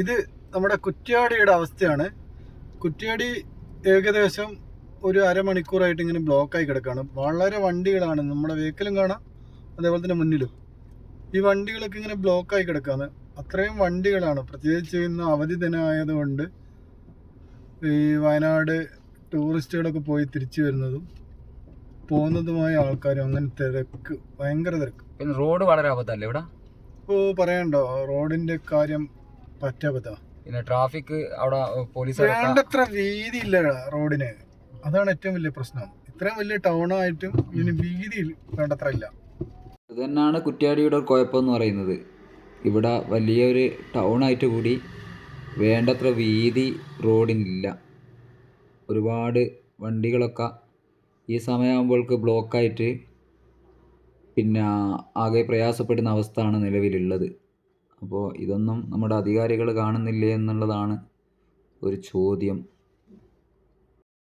ഇത് നമ്മുടെ കുറ്റ്യാടിയുടെ അവസ്ഥയാണ്. കുറ്റ്യാടി ഏകദേശം ഒരു അരമണിക്കൂറായിട്ട് ഇങ്ങനെ ബ്ലോക്കായി കിടക്കുകയാണ് വളരെ വണ്ടികളാണ് നമ്മുടെ വെഹിക്കലും കാണാം അതേപോലെ തന്നെ മുന്നിലും. ഈ വണ്ടികളൊക്കെ ഇങ്ങനെ ബ്ലോക്കായി കിടക്കുകയാണ് അത്രയും വണ്ടികളാണ്. പ്രത്യേകിച്ച് ഇന്ന് അവധി ദിനമായതുകൊണ്ട് ഈ വയനാട് ടൂറിസ്റ്റുകളൊക്കെ പോയി തിരിച്ചു വരുന്നതും പോകുന്നതുമായ ആൾക്കാരും അങ്ങനെ തിരക്ക് ഭയങ്കര തിരക്ക്. പിന്നെ റോഡ് വളരെ ആപത്തല്ലേ ഇവിടെ? ഓ പറയണ്ടോ. റോഡിന്റെ കാര്യം പറ്റാപറ്റാ പിന്നെ ട്രാഫിക് അവിടെ പോലീസ് വേണ്ടത്ര വീതി ഇല്ല റോഡിന്. അതാണ് ഏറ്റവും വലിയ പ്രശ്നം. ഇത്രയും വലിയ ടൗൺ ആയിട്ടും ഇതിന് വീതി വേണ്ടത്ര ഇല്ല. ഇത് തന്നെയാണ് കുറ്റ്യാടിയുടെ ഒരു കുഴപ്പമെന്ന് പറയുന്നത്. ഇവിടെ വലിയൊരു ടൗൺ ആയിട്ട് കൂടി വേണ്ടത്ര വീതി റോഡിനില്ല. ഒരുപാട് വണ്ടികളൊക്കെ ഈ സമയമാകുമ്പോൾക്ക് ബ്ലോക്കായിട്ട് പിന്നെ ആകെ പ്രയാസപ്പെടുന്ന അവസ്ഥയാണ് നിലവിലുള്ളത്. അപ്പോൾ ഇതൊന്നും നമ്മുടെ അധികാരികൾ കാണുന്നില്ലേ എന്നുള്ളതാണ് ഒരു ചോദ്യം.